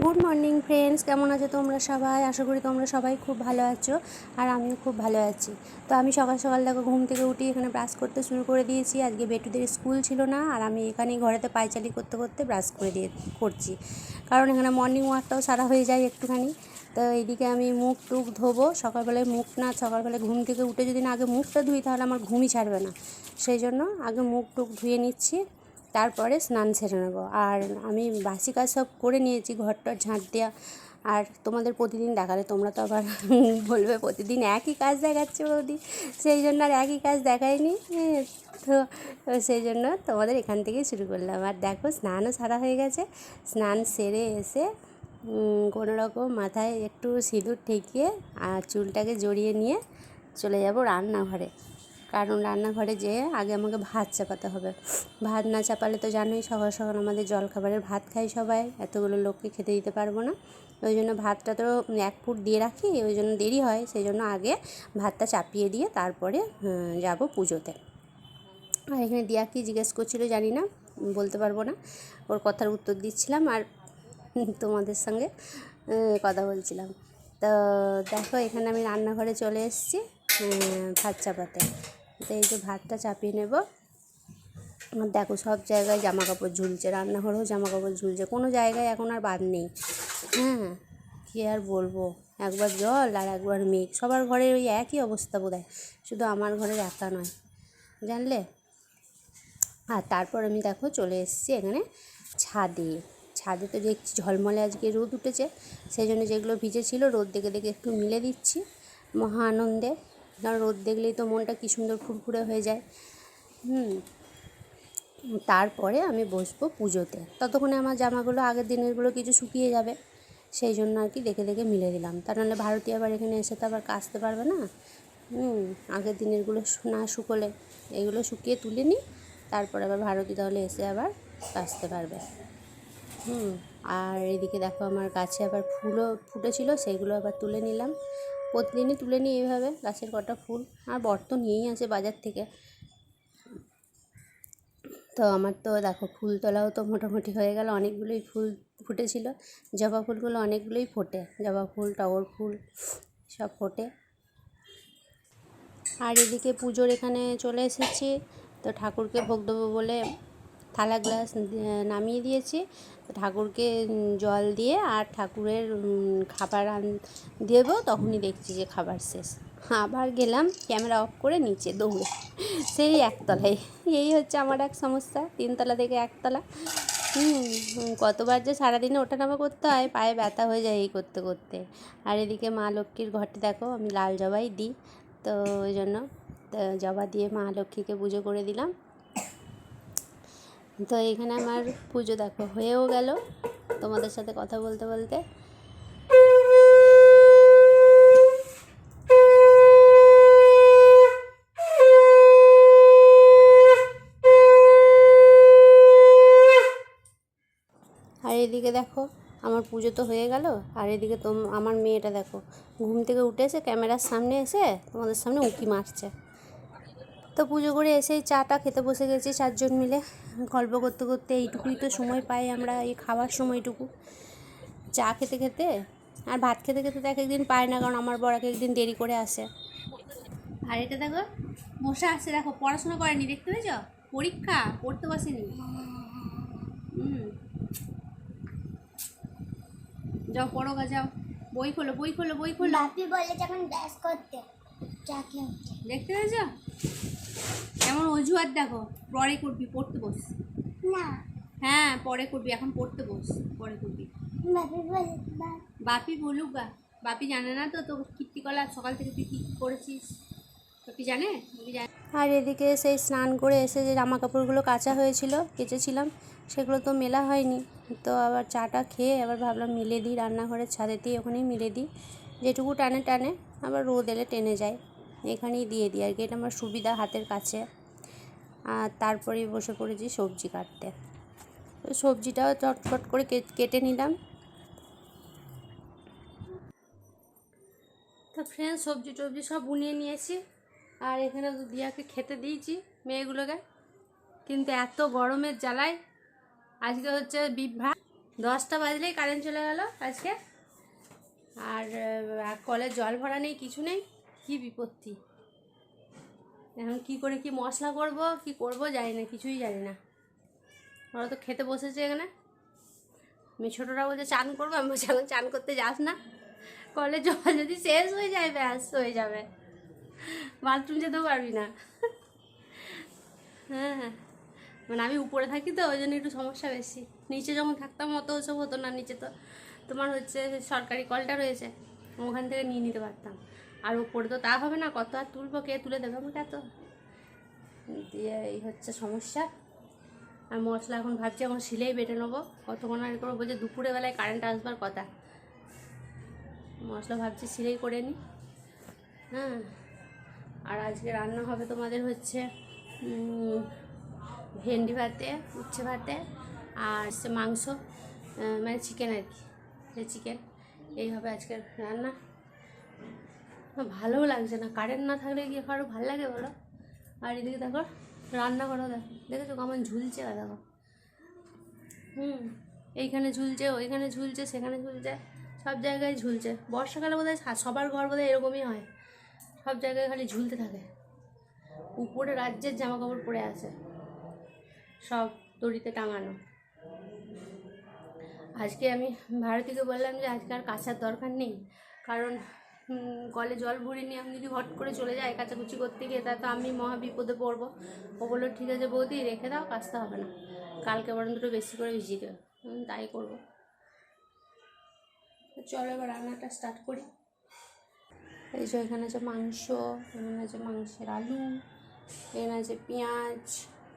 Good morning friends কেমন আছো তোমরা সবাই? আশা করি তোমরা সবাই খুব ভালো আছো আর আমিও খুব ভালো আছি। তো আমি সকাল সকাল দেখো ঘুম থেকে উঠি এখানে ব্রাশ করতে শুরু করে দিয়েছি। আজকে বেটুদের স্কুল ছিল না আর আমি এখানেই ঘরেতে পায়চালি করতে করতে ব্রাশ করে দিয়ে করছি। কারণ এখানে মর্নিং ওয়াকটাও সারা হয়ে যায় একটুখানি। তো এইদিকে আমি মুখ টুক ধোবো, সকালবেলায় মুখ না, সকালবেলায় ঘুম থেকে উঠে যদি না আগে মুখটা ধুই তাহলে আমার ঘুমই ছাড়বে না। সেই জন্য আগে মুখ টুক ধুয়ে নিচ্ছি। তারপরে স্নান সেরে নেব। আর আমি বাসি কাজ সব করে নিয়েছি ঘরটার ঝাঁট দেওয়া আর তোমাদের প্রতিদিন দেখালে তোমরা তো আবার বলবে প্রতিদিন একই কাজ দেখাচ্ছে বৌদি। সেই জন্য আর একই কাজ দেখায়নি। হ্যাঁ, তো সেই জন্য তোমাদের এখান থেকেই শুরু করলাম। আর দেখো স্নানও সারা হয়ে গেছে। স্নান সেরে এসে কোনো রকম মাথায় একটু সিঁদুর ঠেকিয়ে আর চুলটাকে জড়িয়ে নিয়ে চলে যাব রান্নাঘরে। কারণ রান্নাঘরে যেয়ে আগে আমাকে ভাত চাপাতে হবে। ভাত না চাপালে তো জানোই সকাল সকাল আমাদের জলখাবারের ভাত খাই সবাই, এতগুলো লোককে খেতে দিতে পারব না। ওই জন্য ভাতটা তো এক ফুট দিয়ে রাখি, ওই জন্য দেরি হয়, সেই জন্য আগে ভাতটা চাপিয়ে দিয়ে তারপরে যাব পুজোতে। আর এখানে দিয়া কি জিজ্ঞেস করছিল জানি না, বলতে পারব না। ওর কথার উত্তর দিচ্ছিলাম আর তোমাদের সঙ্গে কথা বলছিলাম। তো দেখো এখানে আমি রান্নাঘরে চলে এসেছি ভাত চাপাতে। তো এই যে ভাতটা চাপিয়ে নেব। দেখো সব জায়গায় জামা কাপড় ঝুলছে, রান্নাঘরেও জামা কাপড় ঝুলছে, কোনো জায়গায় এখন আর বাদ নেই। হ্যাঁ কী আর বলব? একবার জল আর একবার মেঘ, সবার ঘরে ওই একই অবস্থা বোধ শুধু আমার ঘরের একা নয়, জানলে? আর তারপর আমি দেখো চলে এসেছি এখানে ছাদে। ছাদে তো দেখছি ঝলমলে আজকে রোদ উঠেছে, সেই জন্য যেগুলো ভিজে ছিল রোদ দেখে দেখে একটু মিলে দিচ্ছি। মহা আনন্দে। কারণ রোদ দেখলেই তো মনটা কী সুন্দর ফুরফুরে হয়ে যায়। হুম। তারপরে আমি বসবো পুজোতে। ততক্ষণে আমার জামাগুলো, আগের দিনেরগুলো কিছু শুকিয়ে যাবে। সেই জন্য আর কি দেখে দেখে মিলে দিলাম। তা নাহলে ভারতী আবার এখানে এসে তো আবার কাচতে পারবে না। হুম, আগের দিনেরগুলো না শুকোলে এগুলো শুকিয়ে তুলে নিই। তারপর আবার ভারতী তাহলে এসে আবার কাচতে পারবে। হুম, আর এদিকে দেখো আমার গাছে আবার ফুলও ফুটেছিল, সেইগুলো আবার তুলে নিলাম। প্রতিদিনই তুলে নিই এইভাবে গাছের কটা ফুল। আর বর তো নিয়েই আসে বাজার থেকে। তো আমার তো দেখো ফুল তোলাও তো মোটামুটি হয়ে গেল। অনেকগুলোই ফুল ফুটেছিল। জবা ফুলগুলো অনেকগুলোই ফোটে। জবা ফুল, টগর ফুল, সব ফোটে। আর এদিকে পুজোর এখানে চলে এসেছি। তো ঠাকুরকে ভোগ দেবো বলে থালা গ্লাস নামিয়ে দিয়েছি। ঠাকুরকে জল দিয়ে আর ঠাকুরের খাবার আন, দেবো, তখনই দেখছি যে খাবার শেষ। আবার গেলাম ক্যামেরা অফ করে নিচে দৌড়ে, সেই একতলায়। এই হচ্ছে আমার এক সমস্যা, তিনতলা থেকে একতলা। কতবার যে সারাদিনে ওঠানামা করতে হয়, পায়ে ব্যথা হয়ে যায় এই করতে করতে। আর এদিকে মা লক্ষ্মীর ঘরটি দেখো, আমি লাল জবাই দিই, তো ওই জন্য জবা দিয়ে মা লক্ষ্মীকে পুজো করে দিলাম। তো এখানে আমার পুজো দেখো, হয়েও গেল তোমাদের সাথে কথা বলতে বলতে। আর এদিকে দেখো, আমার পুজো তো হয়ে গেল। আর এদিকে তোম, আমার মেয়েটা দেখো, ঘুম থেকে উঠে এসে ক্যামেরার সামনে এসে তোমাদের সামনে উঁকি মারছে। তো পুজো করে এসেই চাটা খেতে বসে গেছি চারজন মিলে। গল্প করতে করতে এইটুকুই তো সময় পাই আমরা এই খাওয়ার সময়টুকু। চা খেতে খেতে আর ভাত খেতে খেতে তো এক একদিন পায় না কারণ আমার এক একদিন দেরি করে আসে। আর এটা দেখো বসে আসছে দেখো পড়াশোনা করেনি দেখতে পেয়েছ? পরীক্ষা পড়তে বসেনি। যাও পড়ো গা যাও। বই খোলো বই খোলো বই খোলো। বাপি বলে যখন ব্যাস করতে দেখতে পেয়েছ? এমন অজুহাত দেখো পরে করবি পড়তে বস। না। হ্যাঁ পরে করবি এখন পড়তে বস পরে করবি। বাপি বলে বা- বাপি বলুক গা বাপি জানে না তো তো কীর্তিকলা সকাল থেকে তুই কী কী করেছিস? বাপি জানে? বাপি জানে। আর এদিকে সেই স্নান করে এসে যে জামা কাপড়গুলো কাচা হয়েছিল কেচেছিলাম সেগুলো তো মেলা হয়নি। তো আবার চাটা খেয়ে আবার ভাবলাম মিলে দিই রান্নাঘরের ছাদেতেই ওখানেই মিলে দিই। যেটুকু টানে টানে আবার রোদ এলে টেনে যায়। এখানেই দিয়ে দিই। আর কি এটা আমার সুবিধা হাতের কাছে। আর তারপরেই বসে পড়েছি সবজি কাটতে। তো সবজিটাও চটপট করে কেটে নিলাম। তো ফ্রেন্ড সবজি টবজি সব বুনিয়ে নিয়েছি। আর এখানে তো দিয়াকে খেতে দিয়েছি মেয়েগুলোকে। কিন্তু এত গরমের জ্বালায় আজকে হচ্ছে বিভ্রা দশটা বাজলেই কারেন্ট চলে গেল আজকে। আর আহ, কলে জল ভরা নেই কিছু নেই। কি বিপত্তি? এখন কি করে কি মশলা করব, কি করব জানি না, কিছুই জানি না। ওরা তো খেতে বসেছে এখানে। মেয়ে ছোটোরা বলছে, চান করব? আমি বলছি, এখন চান করতে যাস না। কলে জল যদি শেষ হয়ে যায়, ব্যাস, হয়ে যাবে। বাথরুম যেতেও পারবি না। হ্যাঁ হ্যাঁ। মানে আমি উপরে থাকি তো, ওই জন্য একটু সমস্যা বেশি। নিচে যখন থাকতাম, অত ওসব হতো না। নিচে তো তোমার হচ্ছে সরকারি কলটা রয়েছে, ওখান থেকে নিয়ে নিতে পারতাম। আর ওপরে তো তা হবে না, কত আর তুলবো, কে তুলে দেবে আমাকে এত? দিয়ে এই হচ্ছে সমস্যা। আর মশলা এখন ভাবছি এখন শিলেই বেটে নেব। কতক্ষণ আর করব বলছে দুপুরে বেলায় কারেন্ট আসবার কথা। মশলা ভাবছি শিলেই করে নিই হ্যাঁ আর আজকে রান্না হবে তোমাদের হচ্ছে ভেন্ডি ভাতে, উচ্ছে ভাতে, আর মাংস মানে চিকেন আর কি। চিকেন এইভাবে আজকের রান্না। ভালোও লাগছে না। কারেন্ট না থাকলে গিয়ে কারও ভালো লাগে বলো? আর এদিকে দেখো রান্না করো দেখো, দেখেছ কেমন ঝুলছে দেখো। হুম, এইখানে ঝুলছে, ওইখানে ঝুলছে, সেখানে ঝুলছে, সব জায়গায় ঝুলছে। বর্ষাকালে বোধহয় সা- সবার ঘর বোধহয় এরকমই হয়। সব জায়গায় খালি ঝুলতে থাকে। উপরে রাজ্যের জামা কাপড় পরে আছে। সব দড়িতে টাঙানো। আজকে আমি ভারতীকে বললাম যে আজকে আর কাচার দরকার নেই। কারণ কলে জল ভরে নিয়ে আমি যদি হট করে চলে যাই কাচাকুচি করতে গিয়ে, তা তো আমি মহা বিপদে পড়ব। ও বলল, ঠিক আছে বৌদি, রেখে দাও কাচতে হবে না। কালকে বরং দুটো বেশি করে ভিজিয়ে দেবে। তাই করব। চলো এবার রান্নাটা স্টার্ট করি। এই যে এখানে আছে মাংস, এখানে আছে মাংসের আলু, এখানে আছে পেঁয়াজ,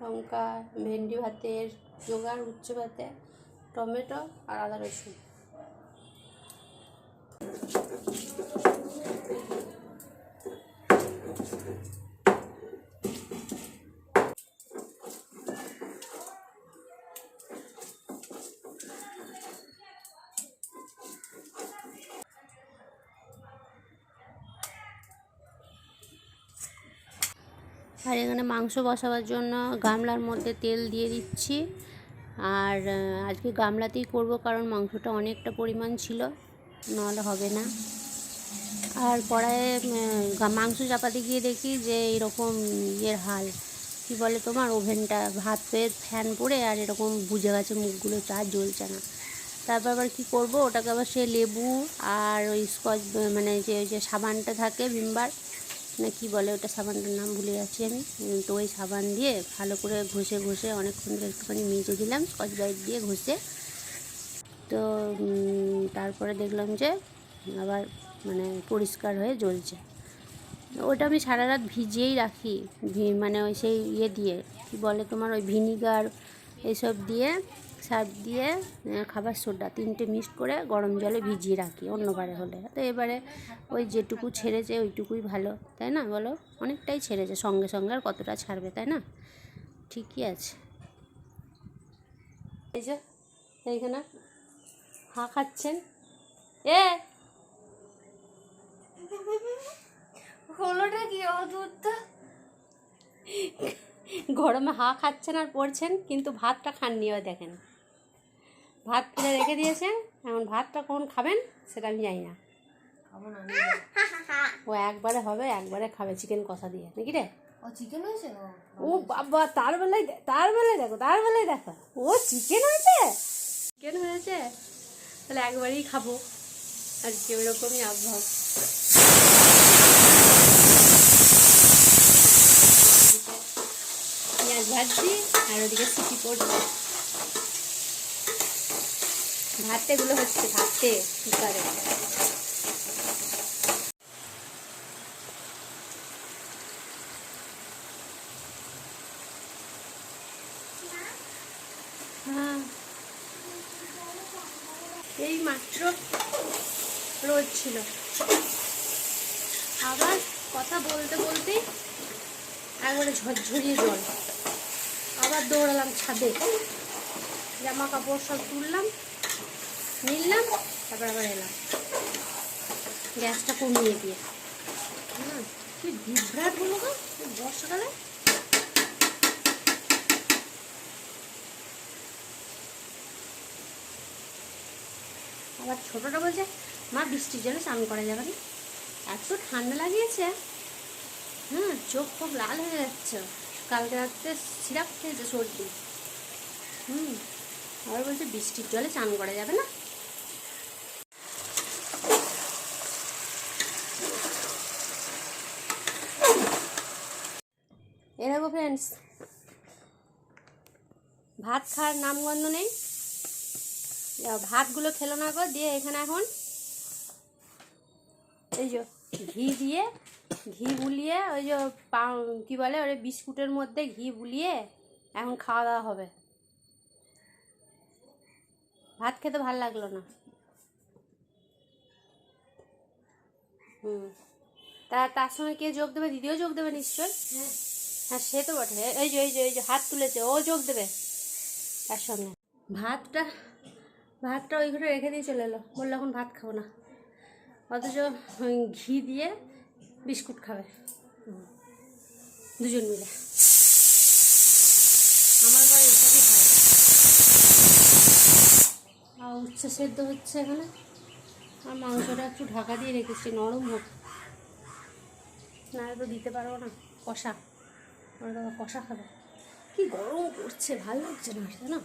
লঙ্কা, ভেন্ডি ভাতের জোগাড় উচ্চ ভাতে, টমেটো আর আদা রসুন। আর এখানে মাংস বসাবার জন্য গামলার মধ্যে তেল দিয়ে দিচ্ছি। আর আজকে গামলাতেই করব কারণ মাংসটা অনেকটা পরিমাণ ছিল। নাহলে হবে না। আর কড়াইয়ে মাংস চাপাতে গিয়ে দেখি যে এরকম ইয়ের হাল। কি বলে তোমার? ওভেনটা ভাত পেয়ে ফ্যান পড়ে আর এরকম বুঝে গেছে, মুখগুলো চা জ্বলছে না। তারপর আবার কি করব? ওটাকে আবার সে লেবু আর ওই স্কচ মানে যে, ওই যে সাবানটা থাকে ভিমবার, না কি বলে ওটা সাবানটার নাম ভুলে যাচ্ছি আমি। তো ওই সাবান দিয়ে ভালো করে ঘষে ঘষে অনেকক্ষণ একটুখানি মেজে দিলাম, স্কচ ব্রাইট দিয়ে ঘষে। তো তারপরে দেখলাম যে আবার মানে পরিষ্কার হয়ে জ্বলছে। ওটা আমি সারা রাত ভিজিয়েই রাখি মানে ওই সেই ইয়ে দিয়ে। কি বলে তোমার ওই ভিনিগার এইসব দিয়ে সার্ফ দিয়ে খাবার সোডা তিনটে মিক্সড করে গরম জলে ভিজিয়ে রাখি অন্যবারে হলে। তো এবারে ওই যেটুকু ছেড়েছে ওইটুকুই ভালো, তাই না বলো? অনেকটাই ছেড়েছে, সঙ্গে সঙ্গে আর কতটা ছাড়বে, তাই না? ঠিকই আছে। এই যে, এইখানে হা খাচ্ছেন? এ! হলোটা কি অদ্ভুত গরমে হা খাচ্ছেন আর পড়ছেন কিন্তু ভাতটা খাননি ওই দেখেন। ভাত তুলে রেখে দিয়েছেন এখন ভাতটা কখন খাবেন সেটা আমি জানি না। ও একবারে হবে একবারে খাবে চিকেন কষা দিয়ে নাকি রে? ও চিকেন হয়েছে ও বাবা তার বেলায় তার বেলায় দেখো তার বেলায় দেখো। ও চিকেন হয়েছে? চিকেন হয়েছে? তাহলে একবারেই খাব। আর কি ওইরকমই আবহাওয়া। পেঁয়াজ ভাজছি, আর ওদিকে সিটি পড়ছে ভাতে গুলো হচ্ছে ভাতে, কুকারে হ্যাঁ এই মাত্র রোদ ছিল। আবার কথা বলতে বলতে একবারে ঝরঝরিয়ে জল। আবার দৌড়ালাম ছাদে। জামা কাপড় সব তুললাম, নিলাম, তারপর আবার এলাম। গ্যাসটা কমিয়ে দিয়ে। কি বিভ্রাট হলো গো বর্ষাকালে? আবার ছোটোটা বলছে, মা, বৃষ্টির জন্য স্নান করা যাবে না। এত ঠান্ডা লাগিয়েছে। হ্যাঁ চোখ খুব লাল হয়ে যাচ্ছে। কালকে রাত্রে সিরাপ খেয়েছে সর্দি। হুম, আবার বলছে, বৃষ্টির জলে স্নান করা যাবে না। এ দেখো ফ্রেন্ডস ভাত খাওয়ার নামগন্ধ নেই। ভাতগুলো খেলো না গো দিয়ে এখানে এখন এই যে ঘি দিয়ে ঘি বুলিয়ে ওই যে কি বলে ওই বিস্কুটের মধ্যে ঘি বুলিয়ে এখন খাওয়া দাওয়া হবে। ভাত খেতে ভালো লাগল না। হুম। তা তার সঙ্গে কে যোগ দেবে? দিদিও যোগ দেবে নিশ্চয়? হ্যাঁ সে তো বটে। এই যে এই যে এই যে হাত তুলেছে ও যোগ দেবে তার সঙ্গে। ভাতটা ভাতটা ওই ঘরে রেখে দিয়ে চলে এলো। বলল, এখন ভাত খাব না। অথচ ঘি দিয়ে বিস্কুট খাবে। দুজন মিলে। আমার ঘরে এসবই হয়। আর উচ্ছে সেদ্ধ হচ্ছে এখানে। আর মাংসটা একটু ঢাকা দিয়ে রেখেছি, নরম হোক। না তো দিতে পারব না। কষা। ওরা দাদা কষা খাবে। কি গরম করছে ভালো লাগছে না না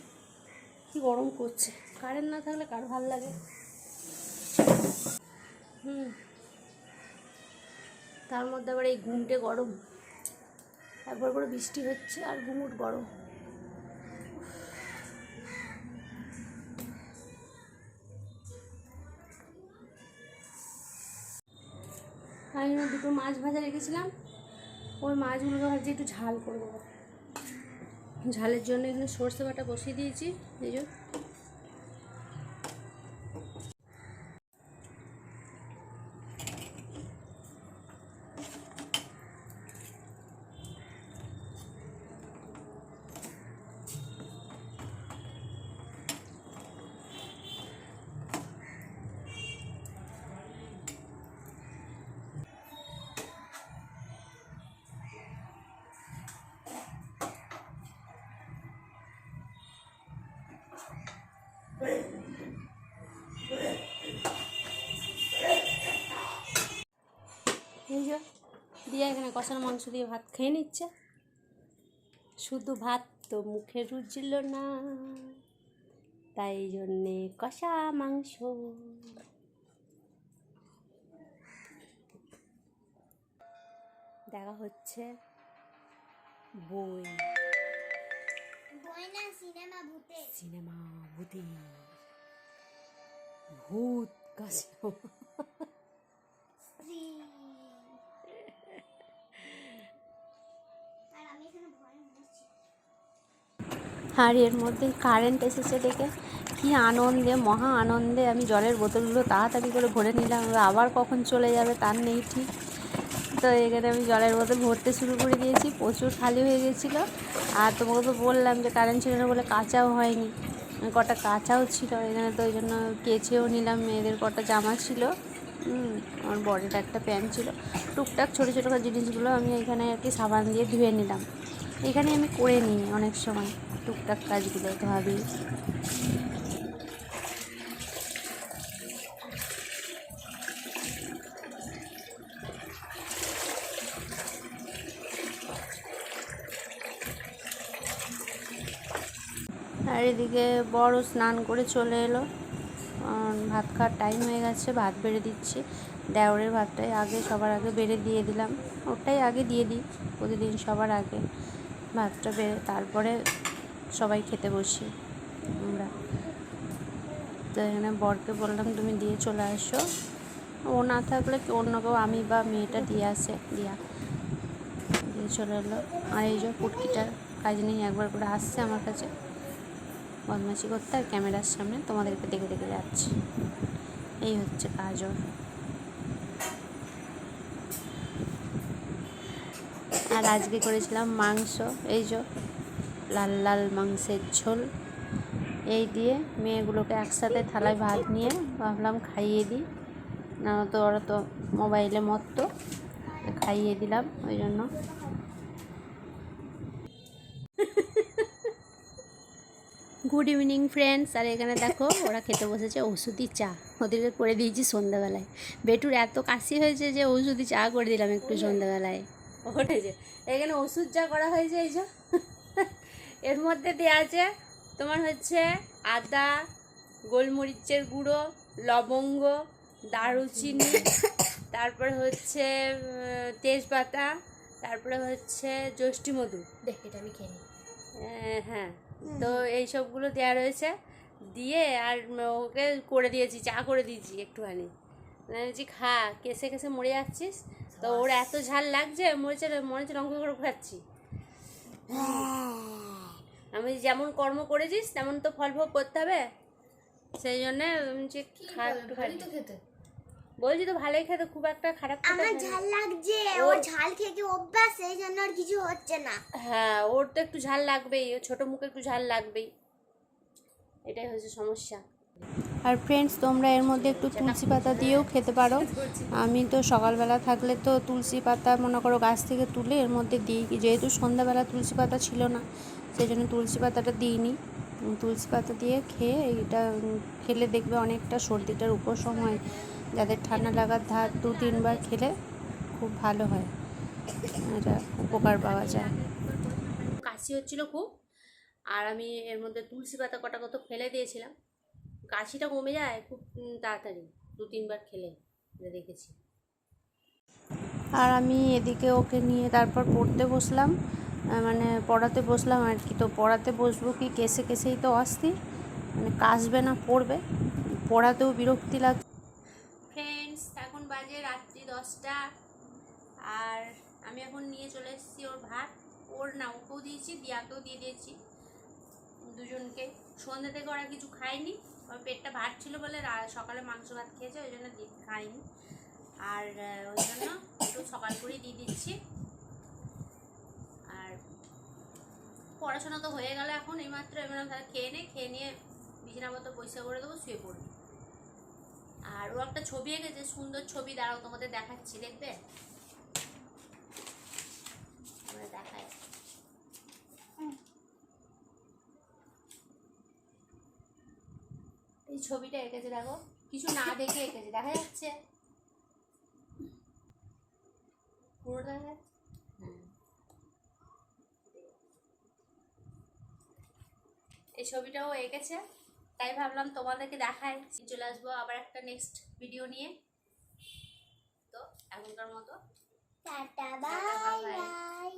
কি গরম করছে? কারেন্ট না থাকলে কার ভালো লাগে? হুম। তার মধ্যে আবার এই ঘুমটে গরম। একবার করে বৃষ্টি হচ্ছে আর ঘুমুট গরম। আমি দুটো মাছ ভাজা রেখেছিলাম। ওই মাছগুলো ভাবছি একটু ঝাল করব ঝালের জন্য এখানে সর্ষে বাটা বসিয়ে দিয়েছি এই কষানো মাংস দিয়ে ভাত খেয়ে নিচ্ছে। শুধু ভাত তো মুখে রুচল না তাই জন্যে কষা মাংস। দেখা হচ্ছে বই। সিনেমা ভূতে। সিনেমা ভূতি। ভূত কাশিনো আর এর মধ্যে কারেন্ট এসেছে দেখে। কি আনন্দে, মহা আনন্দে আমি জলের বোতলগুলো তাড়াতাড়ি করে ভরে নিলাম। আবার কখন চলে যাবে তার নেই ঠিক। তো এখানে আমি জলের বোতল ভরতে শুরু করে দিয়েছি, প্রচুর খালি হয়ে গেছিল। আর তোমাকে তো বললাম যে কারেন্ট ছিল না বলে কাঁচাও হয়নি। কটা কাঁচাও ছিল, এখানে তো ওই জন্য কেচেও নিলাম, মেয়েদের কটা জামা ছিল। আমার বডিটা একটা প্যান্ট ছিল। টুকটাক ছোটো ছোটো জিনিসগুলো আমি এখানে আর কি সাবান দিয়ে ধুয়ে নিলাম। এখানে আমি করে নিই অনেক সময়। টুকটাক কাজগুলো ভাবি আর এদিকে বড় স্নান করে চলে এলো। ভাত খাওয়ার টাইম হয়ে গেছে, ভাত বেড়ে দিচ্ছি। দেওরের ভাতটাই আগে, সবার আগে বেড়ে দিয়ে দিলাম। ওটাই আগে দিয়ে দিই, প্রতিদিন সবার আগে। ভাতটা বেড়ে, তারপরে সবাই খেতে বসি, আমরা। তো এখানে বরকে বললাম, তুমি দিয়ে চলে আসো। ও না থাকলে কি অন্য কেউ, আমি বা মেয়েটা দিয়ে আসে, দিয়া। দিয়ে চলে এলো। আর এই যে পুটকিটার কাজ নেই একবার করে আসছে আমার কাছে। বদমাশি করতে আর ক্যামেরার সামনে তোমাদেরকে দেখে দেখে যাচ্ছে। এই হচ্ছে কাজ ওর। আর আজকে করেছিলাম মাংস। এই যে লাল লাল মাংসের ঝোল। এই দিয়ে মেয়েগুলোকে একসাথে থালায় ভাত নিয়ে ভাবলাম খাইয়ে দিই। না তো ওরা তো মোবাইলে মত্ত খাইয়ে দিলাম ওই জন্য। গুড ইভিনিং ফ্রেন্ডস আর এখানে দেখো, ওরা খেতে বসেছে ওষুধি চা। ওদেরকে করে দিয়েছি সন্ধ্যাবেলায়। বেটুর এত কাশি হয়েছে যে ওষুধি চা করে দিলাম একটু সন্ধ্যাবেলায়। ওঠেছে এখানে ওষুধ চা করা হয়েছে, এই যে। এর মধ্যে দেওয়া আছে তোমার হচ্ছে আদা গোলমরিচের গুঁড়ো লবঙ্গ দারুচিনি তারপরে হচ্ছে তেজপাতা তারপরে হচ্ছে যষ্টি মধু। দেখ এটা আমি খেয়ে হ্যাঁ তো এই সবগুলো দেওয়া রয়েছে। দিয়ে আর ওকে করে দিয়েছি চা করে দিয়েছি একটুখানি। মানে বলছি খা কেসে কেসে মরে যাচ্ছিস? তো ওর এত ঝাল লাগছে মরেছে মনে হচ্ছে লঙ্কা করে খাচ্ছি। আমি যেমন কর্ম করেছিস তেমন তো ফল ভোগ করতে হবে। সেই জন্যে খেতে। বলছি তো ভালোই খেতে খুব একটা খারাপ আমার ঝাল লাগছে ও- ওর ঝাল খেয়ে অভ্যাস? সেই জন্য আর কিছু হচ্ছে না। হ্যাঁ ওর তো একটু ঝাল লাগবেই ও ছোটো মুখে একটু ঝাল লাগবেই। এটাই হচ্ছে সমস্যা। আর ফ্রেন্ডস তোমরা এর মধ্যে একটু তুলসী পাতা দিয়েও খেতে পারো। আমি তো সকালবেলা থাকলে তো তুলসী পাতা মনে করো গাছ থেকে তুলে এর মধ্যে দিই যেহেতু সন্ধ্যাবেলা তুলসী পাতা ছিল না। সেই জন্য তুলসী পাতাটা দিইনি। তুলসী পাতা দিয়ে খেয়ে এটা খেলে দেখবে অনেকটা সর্দিটার উপশম হয়। যাদের ঠান্ডা লাগার ধার দু তিনবার খেলে খুব ভালো হয়। এটা উপকার পাওয়া যায়। কাশি হচ্ছিল খুব আর আমি এর মধ্যে তুলসী পাতা কটা কত ফেলে দিয়েছিলাম। কাশিটা কমে যায় খুব তাড়াতাড়ি দু তিনবার খেলে দেখেছি। আর আমি এদিকে ওকে নিয়ে তারপর পড়তে বসলাম। মানে পড়াতে বসলাম আর কি। তো পড়াতে বসবো কি? কেসে কেসেই তো অস্থির। মানে কাশবে না, পড়বে। পড়াতেও বিরক্তি লাগ ফ্রেন্ডস এখন বাজে রাত্রি দশটা। আর আমি এখন নিয়ে চলে এসেছি ওর ভাত। ওর না, ওকেও দিয়েছি, দিয়াকেও দিয়ে দিয়েছি দুজনকে। সন্ধ্যে থেকে ওরা কিছু খায়নি। ওর পেটটা ভাত ছিল বলে সকালে মাংস ভাত খেয়েছে, ওই জন্য খায়নি। আর ওই জন্য একটু সকাল করেই দিয়ে দিচ্ছি আর পড়াশোনা তো হয়ে গেল এখন, এইমাত্র এবার তাহলে খেয়ে নে, খেয়ে নিয়ে বিছানা মতো পয়সা করে দেবো, শুয়ে পড়বে। আর ও একটা ছবি এঁকেছে সুন্দর ছবি, দাঁড়াও তোমাদের দেখাচ্ছি, দেখবে? দেখাই। এই ছবিটা এঁকেছে, দেখো। কিছু না দেখে এঁকেছে, দেখা যাচ্ছে পুরো দেখা যাচ্ছে হ্যাঁ এই ছবিটাও এঁকেছে তাই ভাবলাম তোমাদেরকে দেখায় চলে আসব আবার একটা নেক্সট ভিডিও নিয়ে। তো এখনকার মতো। Tata bye. বাই।